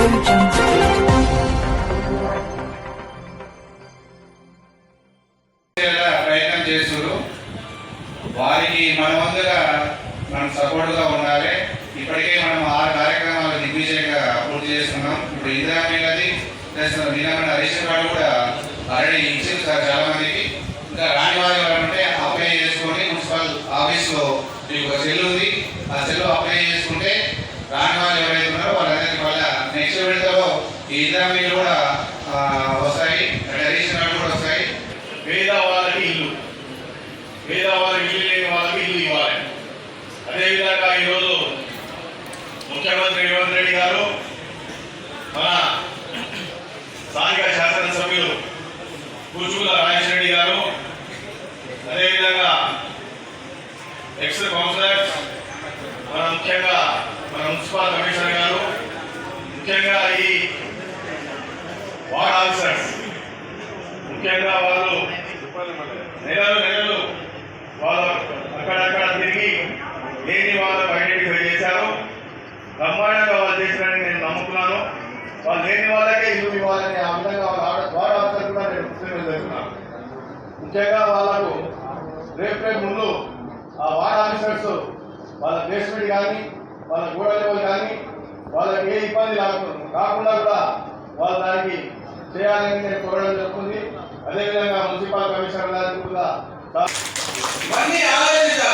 Audio ప్రయత్నం చేస్తున్నారు. వారికి మన ముందుగా మనం సపోర్ట్గా ఉండాలి. ఇప్పటికే మనం ఆరు ఈ ఇందిరా కూడా వస్తాయి. అంటే రేషన్ కూడా వస్తాయి. పేద వాళ్ళకి ఇల్లు. పేద వాళ్ళకి ఇల్లు లేని వాళ్ళకి ఇల్లు ఇవ్వాలి. అదేవిధంగా ఈరోజు ముఖ్యమంత్రి రేవంత్ రెడ్డి గారు మన స్థానిక శాసనసభ్యులు కూచుకుల రాజేష్ రెడ్డి గారు అదేవిధంగా ఎక్స్ కౌన్సిలర్స్ మన ముఖ్యంగా మన మున్సిపల్ కమిషనర్ గారు ముఖ్యంగా ఈ వార్డ్ ఆఫీసర్స్ ముఖ్యంగా వాళ్ళు నెలలు నెలలు వాళ్ళు అక్కడక్కడ తిరిగి లేని వాళ్ళకు ఐడెంటిఫై చేశారు బ్రహ్మాండంగా వాళ్ళు చేశారని నేను నమ్ముతున్నాను. వాళ్ళు లేని వాళ్ళకే ఇల్లు ఇవ్వాలని ఆ విధంగా వాళ్ళ వార్డ్ ఆఫీసర్ కూడా నేను సూచనలు చేస్తున్నాను ముఖ్యంగా వాళ్ళకు రేపు రేపు ముందు ఆ వార్డ్ ఆఫీసర్స్ వాళ్ళ బేస్మెంట్ కానీ వాళ్ళ గోడ లెవెల్ కానీ వాళ్ళకి ఏ ఇబ్బంది రాకుండా కాకుండా కూడా వాళ్ళు దానికి చేయాలని నేను కోరడం జరుగుతుంది. అదేవిధంగా మున్సిపల్ కమిషనర్ గారికి కూడా ఇవన్నీ ఆలోచించాలి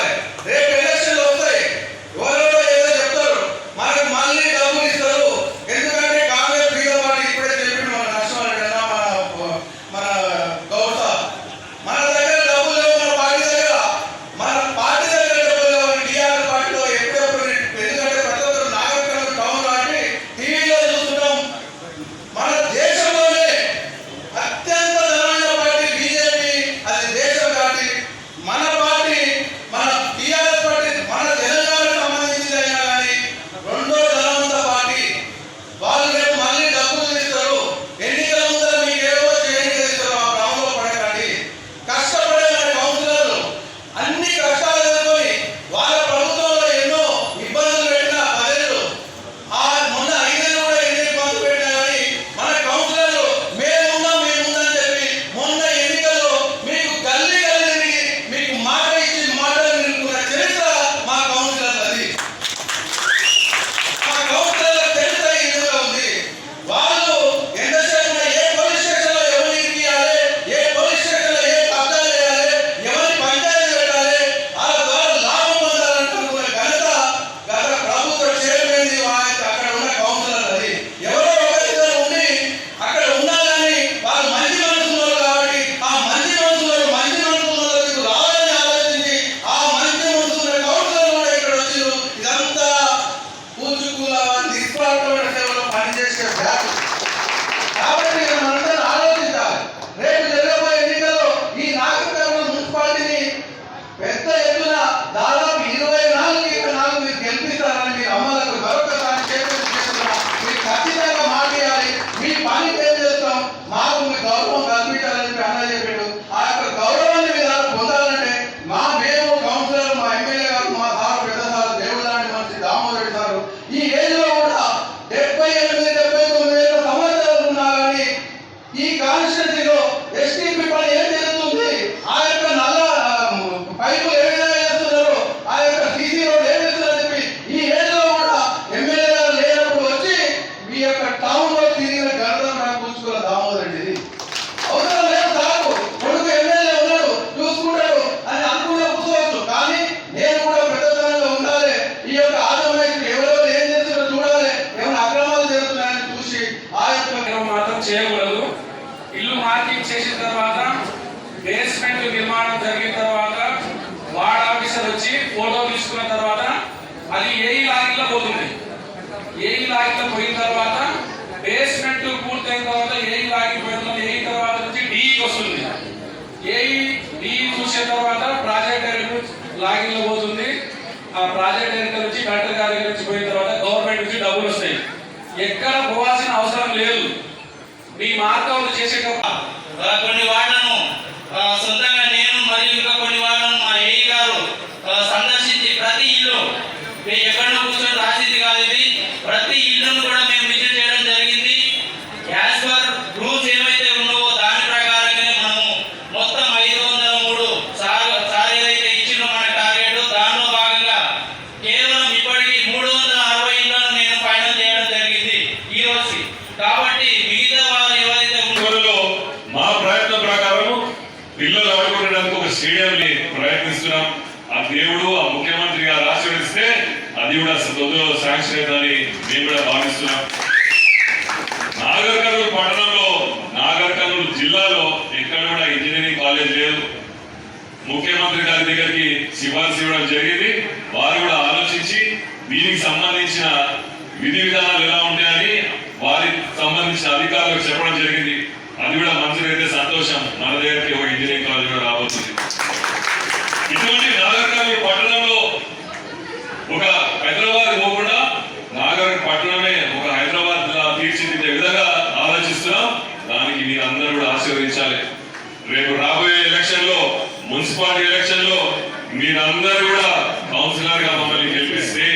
ఈ యొక్క టౌన్ తిరిగిన గణతం నాకు కూర్చుకున్న దామోదర్ రెడ్డిది అవసరం లేదు సాకు కొడుకు ఎమ్మెల్యే ఉన్నాడు చూసుకుంటాడు అని అనుకుంటే కూర్చోవచ్చు. కానీ నేను కూడా పెద్దతనంగా ఉండాలి. ఈ యొక్క ఆటోమేటిక్ ఎవరెవరు ఏం చేస్తున్నారో చూడాలి. ఏమైనా అక్రమాలు జరుగుతున్నాయని చూసి ఆ యొక్క నిర్మాణం మాత్రం చేయకూడదు. ఇల్లు మార్కింగ్ చేసిన తర్వాత బేస్మెంట్ నిర్మాణం జరిగిన తర్వాత వార్డ్ ఆఫీసర్ వచ్చి ఫోటో తీసుకున్న తర్వాత అది ఏ లాగిల్లో పోతుంది? ఏ లాగిల్లో పోయిన తర్వాత బేస్మెంట్ పూర్తయిన తర్వాత ఏఈ ఆగిపోయిందో ఏ ఏఈ తర్వాత నుంచి డిఈకి వస్తుంది? ఏఈ డిఈ చూసిన తర్వాత ప్రాజెక్ట్ డైరెక్టర్ లాగిన్లో పోతుంది. ఆ ప్రాజెక్ట్ డైరెక్టర్ నుంచి కలెక్టర్ గారి నుంచి పోయిన తర్వాత గవర్నమెంట్ నుంచి డబ్బులు వస్తాయి. ఎక్కడ పోవాల్సిన అవసరం లేదు. మీ మార్గంలో చేసే కొన్ని వాడను. సొంతంగా నేను మరియు ఇంకా కొన్ని వార్డులను మా ఏఈ గారు సందర్శించి ప్రతి ఇల్లు ఎక్కడ కూర్చొని రాసింది కాదు ఇది ప్రతి ఇల్లును కూడా మేము విజిట్ చేయడం జరిగింది ప్రయత్నిస్తున్నాం ఆ దేవుడు ఆ ముఖ్యమంత్రి గారు ఆశీర్వదిస్తే అది కూడా తొందరలో శాంక్షన్ అవుతుందని మేము కూడా భావిస్తున్నాం. నాగర్ కర్నూలు పట్టణంలో నాగర్ కర్నూలు జిల్లాలో ఎక్కడ కూడా ఇంజనీరింగ్ కాలేజ్ లేదు. ముఖ్యమంత్రి గారి దగ్గరికి సిఫార్సు ఇవ్వడం జరిగింది. వారు కూడా ఆలోచించి దీనికి సంబంధించిన విధి విధానాలు ఎలా ఉంటాయని వారికి సంబంధించిన అధికారులకు చెప్పడం జరిగింది. అది కూడా మంచిదైతే సంతోషం. మన దగ్గరికి ఒక ఇంజనీరింగ్ కాలేజ్ కూడా రావచ్చు ఇటువంటి నాగర్ కర్నూలు పట్టణంలో ఒక హైదరాబాద్ పోకుండా నాగర్ పట్టణమే ఒక హైదరాబాద్ లా తీర్చిదిద్దే విధంగా ఆలోచిస్తున్నాం దానికి ఆశీర్వించాలి రేపు రాబోయే ఎలక్షన్లో మున్సిపాలిటీ ఎలక్షన్లో మీరందరూ కూడా కౌన్సిలర్గా మమ్మల్ని గెలిపిస్తే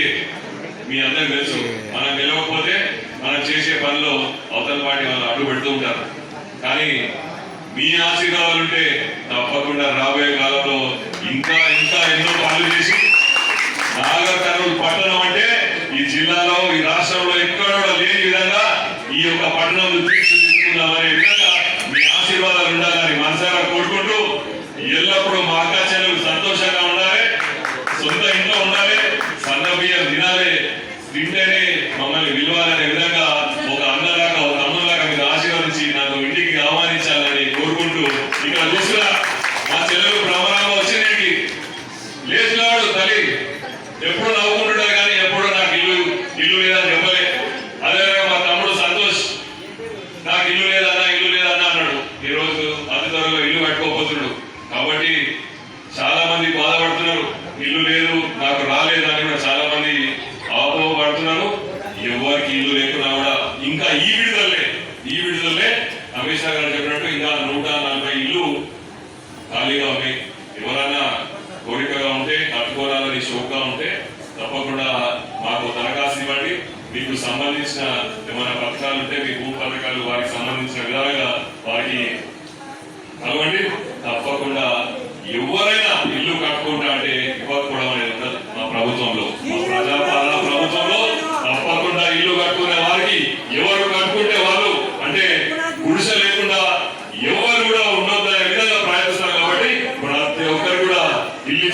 మీ అందరికి తెలుసు మనం గెలవకపోతే మనం చేసే పనిలో అవతల పార్టీ వాళ్ళు అడ్డు పెడుతూ ఉంటారు. కానీ మీ ఆశీర్వాదాలు ఉంటే తప్పకుండా రాబోయే కాలంలో ఇంకా ఇంకా ఎన్నో పనులు చేసి నాగర్ కర్నూలు పట్టణం అంటే ఈ జిల్లాలో ఈ రాష్ట్రంలో ఎక్కడ కూడా లేని విధంగా ఈ యొక్క పట్టణం తీర్చిదిద్దుకుందామనే విధంగా మనసారా కోరుకుంటూ ఎల్లప్పుడూ మా సంతోషంగా ఉండాలి సొంత ఇంట్లో ఉండాలి సన్న బియ్యం తినాలి తింటేనే మమ్మల్ని విలువాలనే విధంగా ఒక అన్నలాగా ఒక తమ్ములాగా మీరు ఆశీర్వదించి నన్ను ఇంటికి ఆహ్వానించాలని కోరుకుంటూ ఇక్కడ చూసిన మా చెల్లెలు భ్రమరామ వచ్చింది లేచినాడు తల్లి ఎప్పుడు నవ్వుకుంటుంటారు కానీ ఎప్పుడు నాకు ఇల్లు ఇల్లు లేదని చెప్పలే అదే మా తమ్ముడు సంతోష్ నాకు ఇల్లు లేదన్నా ఇల్లు లేదన్నా అన్నాడు ఈ రోజు అతి త్వరలో ఇల్లు కట్టుకోపోతున్నాడు కాబట్టి చాలా మంది బాధపడుతున్నారు ఇల్లు లేదు నాకు రాలేదు అని కూడా చాలా మంది ఆపోపడుతున్నారు ఎవరికి ఇల్లు లేకున్నా కూడా ఇంకా ఈ విడుదలే ఈ విడుదలే. అమిత్ షా గారు చెప్పినట్టు ఇంకా నూట నలభై ఇల్లు ఖాళీగా ఉన్నాయి. ఎవరైనా కోరికగా ఉంటే కట్టుకోవాలని షోక్గా ఉంటే తప్పకుండా మాకు దరఖాస్తు ఇవ్వండి మీకు సంబంధించిన ఏమైనా పథకాలు ఉంటే మీకు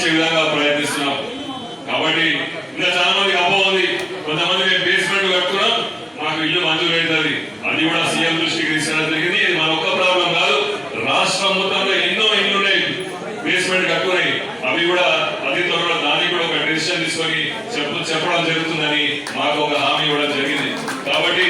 ఇచ్చే విధంగా ప్రయత్నిస్తున్నాం. కాబట్టి ఇంకా చాలా మందికి అపోహ ఉంది. కొంతమంది మేము బేస్మెంట్ కట్టుకున్నాం. మాకు ఇల్లు మంజూరు అవుతుంది అది కూడా సీఎం దృష్టికి తీసుకురావడం జరిగింది. ఇది మన ఒక్క ప్రాబ్లం కాదు. రాష్ట్రం మొత్తంలో ఎన్నో ఇల్లు ఉన్నాయి బేస్మెంట్ కట్టుకున్నాయి అవి కూడా అతి త్వరలో దానికి కూడా ఒక డెసిషన్ తీసుకొని చెప్పు చెప్పడం జరుగుతుందని మాకు ఒక హామీ ఇవ్వడం జరిగింది. కాబట్టి